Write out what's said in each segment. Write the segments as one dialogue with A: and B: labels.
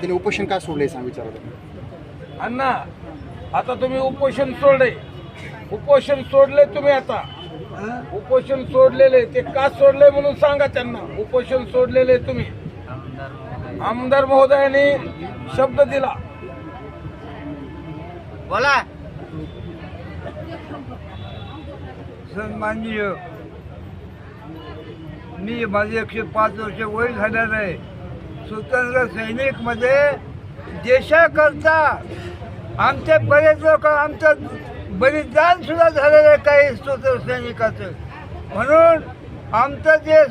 A: त्यांनी उपोषण का सोडले सांग विचारा तुम्ही
B: अण्णा आता तुम्ही उपोषण सोडले उपोषण सोडले तुम्ही आता. उपोषण सोडलेले ते का सोडले म्हणून सांगा त्यांना. उपोषण सोडलेले तुम्ही. आमदार महोदयाने शब्द दिला.
C: बोला.
D: सन्माननीय मी माझे एकशे पाच वर्ष वय झालेलं आहे. स्वतंत्र सैनिकमध्ये देशाकरता आमचे बरेच लोक आमचं बलिदान सुद्धा झालेलं आहे काही स्वतंत्र सैनिकाचं. म्हणून आमचं जे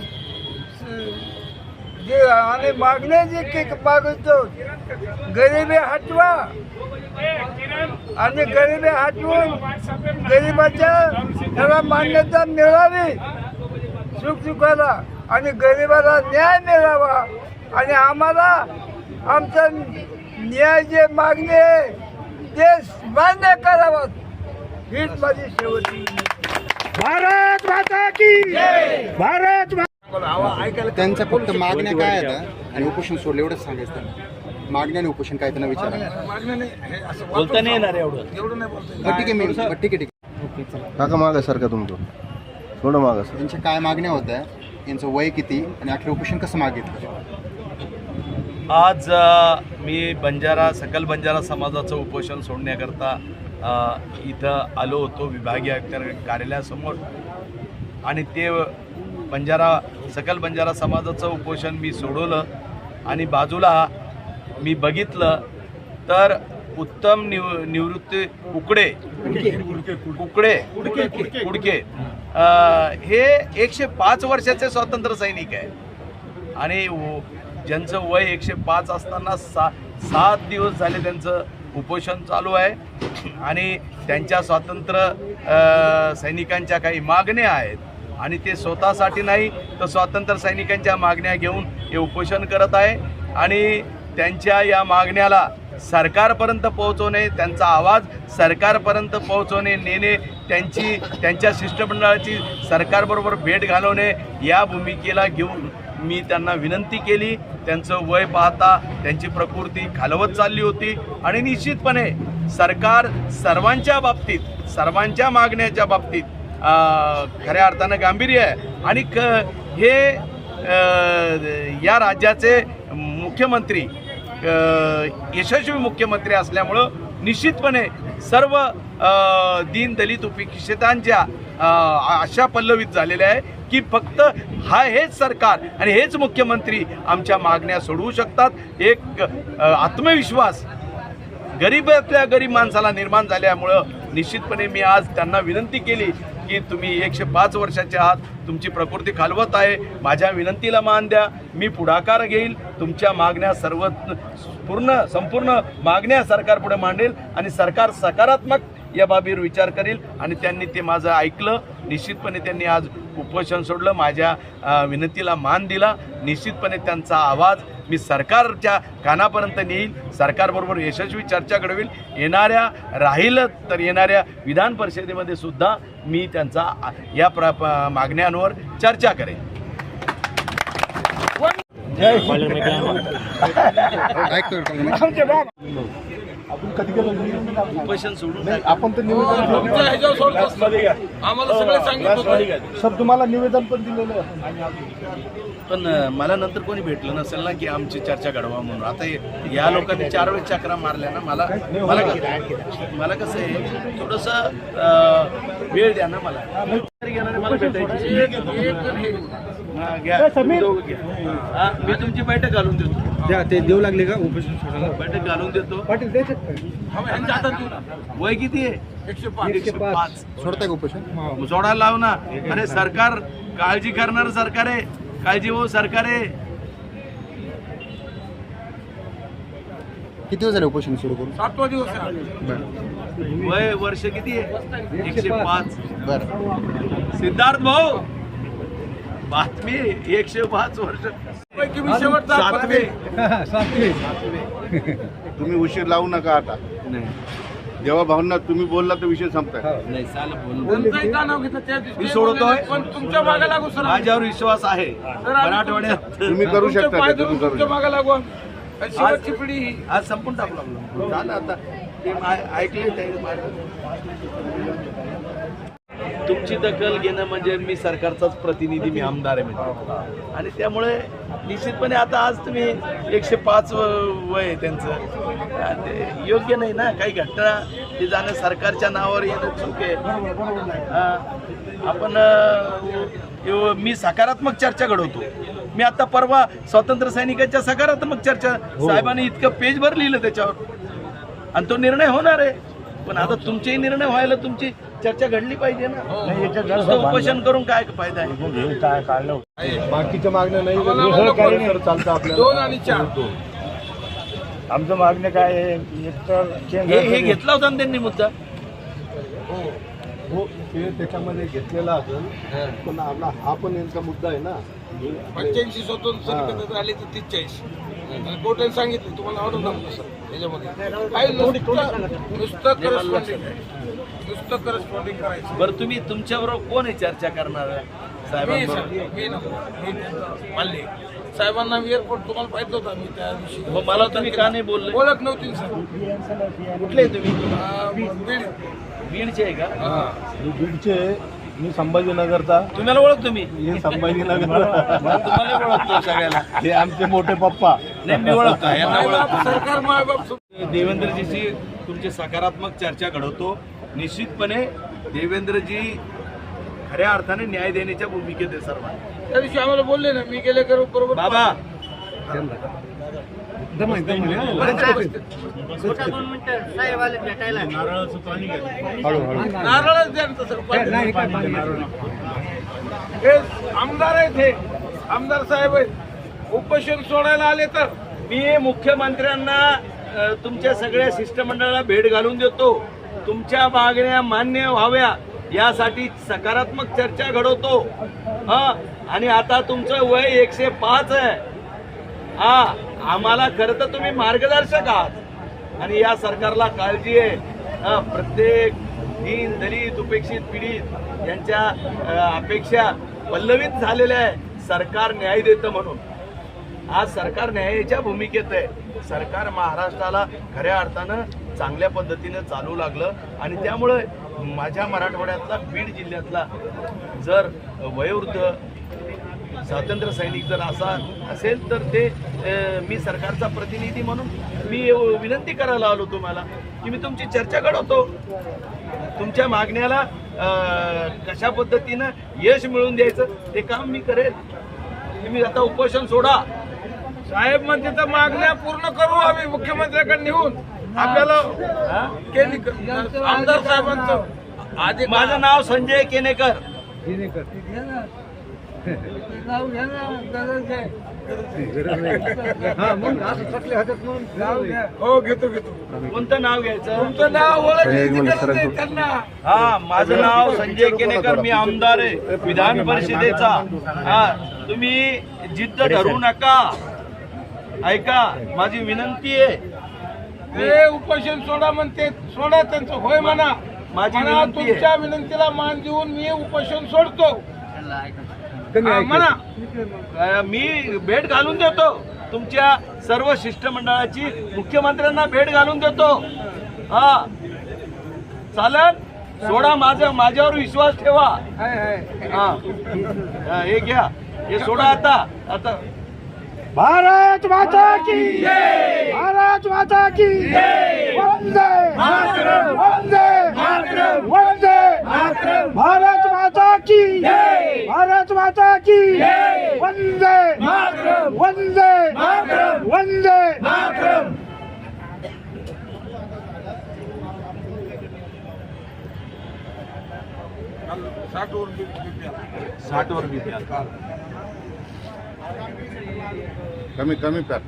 D: जे आम्ही मागणे जे की मागतो गरिबी हटवा. आणि गरिबी हटवून गरिबाच्या त्याला मान्यता मिळावी. सुखसुखाला आणि गरिबाला न्याय मिळावा. आणि आम्हाला आमचा न्याय जे मागणी आहे ते मान्य करावं. हीच माझी शेवटची विनंती.
E: भारत माता की भारत
A: त्यांच्या फक्त मागण्या काय आहेत आणि उपोषण सोडले एवढंच सांगायचं त्यांना. मागण्या आणि उपोषण काय त्यांना विचारा.
B: मागण्याने असं
E: बोलता नाही येणार एवढं.
B: एवढं नाही बोलता
A: ठीक आहे ठीक आहे ठीक आहे.
F: काका मागा सारखा तुमचं. थोडं मागा सर
A: यांच्या काय मागण्या होत्या? यांचं वय किती? आणि अखेर उपोषण कसं मागितलं?
G: आज अ, मी बंजारा सकल बंजारा समाजाचं उपोषण सोडण्याकरता अ, इथं आलो होतो विभागीय आयुक्त कार्यालयासमोर. आणि ते बंजारा सकल बंजारा समाजाचं उपोषण मी सोडवलं. आणि बाजूला मी बघितलं तर उत्तम निव निवृत्ती कुकडे. कुकडे. कुडके. हे एकशे पाच वर्षाचे स्वातंत्र्य सैनिक आहे. आणि ज्यांचं वय एकशे पाच असताना सा सात दिवस झाले त्यांचं उपोषण चालू आहे. आणि त्यांच्या स्वातंत्र्य सैनिकांच्या काही मागण्या आहेत. आणि ते स्वतःसाठी नाही तर स्वातंत्र्य सैनिकांच्या मागण्या घेऊन हे उपोषण करत आहे. आणि त्यांच्या या मागण्याला सरकारपर्यंत पोहोचवणे त्यांचा आवाज सरकारपर्यंत पोहोचवणे नेणे त्यांची त्यांच्या शिष्टमंडळाची सरकारबरोबर भेट घालवणे या भूमिकेला घेऊन मी त्यांना विनंती केली. त्यांचं वय पाहता त्यांची प्रकृती खालवत चालली होती आणि निश्चितपणे सरकार सर्वांच्या बाबतीत सर्वांच्या मागण्याच्या बाबतीत खऱ्या अर्थानं गांभीर्य आहे. आणि क हे या राज्याचे मुख्यमंत्री यशस्वी मुख्यमंत्री असल्यामुळं निश्चितपणे सर्व दीन दलित उपेक्षितांच्या अशा आशा पल्लवित झालेल्या आहे की फक्त हा हेच सरकार आणि हेच मुख्यमंत्री आमच्या मागण्या सोडवू शकतात. एक आत्मविश्वास गरीबातल्या गरीब माणसाला निर्माण झाल्यामुळं निश्चितपणे मी आज त्यांना विनंती केली की तुम्ही एकशे पाच वर्षाच्या आहात तुमची प्रकृती खालवत आहे. माझ्या विनंतीला मान द्या. मी पुढाकार घेईल. तुमच्या मागण्या सर्व पूर्ण संपूर्ण मागण्या सरकारपुढे मांडेल आणि सरकार सकारात्मक या बाबीवर विचार करेल आणि त्यांनी ते माझं ऐकलं. निश्चितपणे त्यांनी आज उपोषण सोडलं. माझ्या विनंतीला मान दिला. निश्चितपणे त्यांचा आवाज मी सरकारच्या कानापर्यंत नेईल सरकारबरोबर यशस्वी चर्चा घडवेल. येणाऱ्या राहिलं तर येणाऱ्या विधान परिषदेमध्ये सुद्धा मी त्यांचा या प्र मागण्यांवर चर्चा करेन.
A: ऐकतोय का तुम्ही?
G: उपोषण सोडून
E: आपण तर निवेदन.
B: आम्हाला सगळे सांगितलं होतं.
E: सर तुम्हाला निवेदन पण दिलेलं
G: पण मला नंतर कोणी भेटलं नसेल ना की आमची चर्चा घडवा म्हणून. आता हे- या लोकांनी चार वेळेस चक्रा मारल्या ना मला मला क- मला कसं आहे थोडंसं वेळ द्या ना मला. हा. हा, मी तुमची बैठक घालून देतो.
E: ते देऊ लागले का? उपोषण
G: बैठक घालून देतो
E: पाटील.
G: वय किती आहे?
B: एकशे पाच.
G: एकशे पाच.
A: सोडताय का उपोषण?
G: सोडायला लाव ना. अरे सरकार काळजी करणार सरकार आहे. काळजी हो सरकार आहे.
A: किती दिवस झाले उपोषण सुरू करून?
B: सातवा दिवस आहे. आज.
G: वय वर्ष किती आहे? एकशे पाच.
A: बरं.
G: सिद्धार्थ भाऊ बातमी एकशे पाच वर्ष.
B: पैकी मी शेवटचा
G: सातवे.
F: तुम्ही उशीर लावू नका आता. जेव्हा भावना तुम्ही बोलला तर विषय संपताय.
G: नाही चालेल बोल
B: कोणतंही का नाव घेतलं त्या दिवशी
G: मी सोडवतोय.
B: पण तुमच्या मागे लागू सर
G: माझ्यावर विश्वास आहे. मराठवाड्यात
F: तुम्ही करू
B: तुमच्या
F: शकता
B: पाय
F: ते, तुम्ही
B: धरून
F: करू
B: तुमच्या
F: शकता.
B: मागे लागू आम्ही. आणि शेवटची पिढी ही.
G: आज संपून टाकलं आपलं. झालं आता. ते मा- ऐकले ते. तुमची दखल घेणं म्हणजे मी सरकारचाच प्रतिनिधी मी आमदार आहे म्हणजे. आणि त्यामुळे निश्चितपणे आता आज तुम्ही एकशे पाच वय आहे त्यांचं. ते योग्य नाही ना काही घटना ते जाणं सरकारच्या नावावर येणं चूक आहे. हा. आपण मी सकारात्मक चर्चा घडवतो. मी आता परवा स्वातंत्र्य सैनिकांच्या सकारात्मक चर्चा साहेबांनी इतकं पेजभर लिहिलं त्याच्यावर. आणि तो निर्णय होणार आहे. पण आता तुमचेही निर्णय व्हायला तुमची चर्चा घडली पाहिजे ना. नुसतं उपोषण करून काय फायदा आहे?
E: बाकीच्या मागण्या नाही. चालतं आपल्याला.
B: दोन आणि चार.
E: आमचं मागणं काय आहे? एक तर
G: हे हे घेतला होता ना त्यांनी मुद्दा?
E: हो. ते त्याच्यामध्ये घेतलेला असेल. पण आपला हा पण यांचा मुद्दा आहे ना.
B: पंच्याऐंशी स्वतंत्र आले तर तीस चाळीस कोर्टाने सांगितलं तुम्हाला ऑर्डर नव्हतं सर. त्याच्यामध्ये. काही नुसतं नुसतं नुसतं करस्पॉन्डिंग करायचं.
G: बरं तुम्ही तुमच्याबरोबर कोण आहे चर्चा करणार?
B: मी
G: साहेबांबरोबर.
B: सर, मी नको मी त्यांचं मानले साहेबांना मी एअरपोर्ट तुम्हाला पाहिजे होता मी त्या दिवशी.
G: मग मला तुम्ही का नाही बोलले?
B: ओळख नव्हती ना, सर.
G: कुठले आहे तुम्ही?
B: बीड.
G: बीडचे आहे का?
B: हा.
E: मी बीडचे मी संभाजीनगरचा.
G: तुम्हाला ओळखतो मी
E: हे संभाजीनगर
G: तुम्हाला ओळखतो सगळ्याला.
E: हे आमचे मोठे पप्पा.
G: नाही मी ओळखतो. यांना
B: मायबाप,
G: ओळखतो
B: सरकार मायबाप सु-
G: देवेंद्रजीशी तुमची सकारात्मक चर्चा घडवतो. निश्चितपणे देवेंद्रजी खऱ्या अर्थाने न्याय देण्याच्या भूमिकेत आहे सर्वांना
B: त्या दिवशी आम्हाला बोलले ना मी गेले कर बरोबर
G: बाबा!
B: नारळच द्या. हे आमदार आहेत हे. आमदार साहेब आहेत. उपोषण सोडायला आले तर
G: मी मुख्यमंत्र्यांना तुमच्या सगळ्या शिष्टमंडळाला भेट घालून देतो. तुमच्या मागण्या मान्य व्हाव्या यासाठी सकारात्मक चर्चा घडवतो. हा आणि आता तुमचं वय एकशे पाच आहे. हा आम्हाला खरं तर तुम्ही मार्गदर्शक आहात. आणि या सरकारला काळजी आहे. प्रत्येक दीन दलित उपेक्षित पीडित यांच्या अपेक्षा पल्लवित झालेल्या आहे. सरकार न्याय देतं म्हणून. आज सरकार न्यायाच्या भूमिकेत आहे. सरकार महाराष्ट्राला खऱ्या अर्थानं चांगल्या पद्धतीनं चालू लागलं. आणि त्यामुळे माझ्या मराठवाड्यातला बीड जिल्ह्यातला जर वयोवृद्ध स्वातंत्र्य सैनिक जर असा असेल तर ते मी सरकारचा प्रतिनिधी म्हणून मी विनंती करायला आलो तुम्हाला की मी तुमची चर्चा घडवतो. तुमच्या मागण्याला कशा पद्धतीनं यश मिळवून द्यायचं ते काम मी करेल. तुम्ही आता उपोषण सोडा.
B: साहेब म्हणते तर मागण्या पूर्ण करू आम्ही मुख्यमंत्र्याकडे नेऊन. आपल्याला? केली आमदार साहेबांचं आधी
G: माझं नाव संजय केनेकर.
B: हो घेतो घेतो.
G: कोणतं नाव घ्यायचं?
B: तुमचं नाव त्यांना.
G: हा माझं नाव संजय केनेकर मी आमदार आहे. विधान परिषदेचा. हा तुम्ही जिद्द धरू नका. ऐका माझी विनंती आहे
B: ते उपोषण सोडा म्हणते सोडा त्यांचं होय म्हणा.
G: माझी
B: म्हणा
G: विनंती आहे.
B: तुमच्या विनंतीला मान देऊन मी उपोषण सोडतो. हा, म्हणा.
G: अ, मी भेट घालून देतो. तुमच्या सर्व शिष्टमंडळाची मुख्यमंत्र्यांना भेट घालून देतो. हा. चालेल सोडा माझं माझ्यावर विश्वास ठेवा. हा. हा, हे घ्या. हे सोडा आता. आता
E: भारत माता की भारत माता की वंदे। वंदे। वंदे। भारत माता की भारत माता की वंदे। वंदे। वंदे।
B: साठ वर बी- बी- बी-
G: साठ वर बीपी
F: कमी कमी पॅक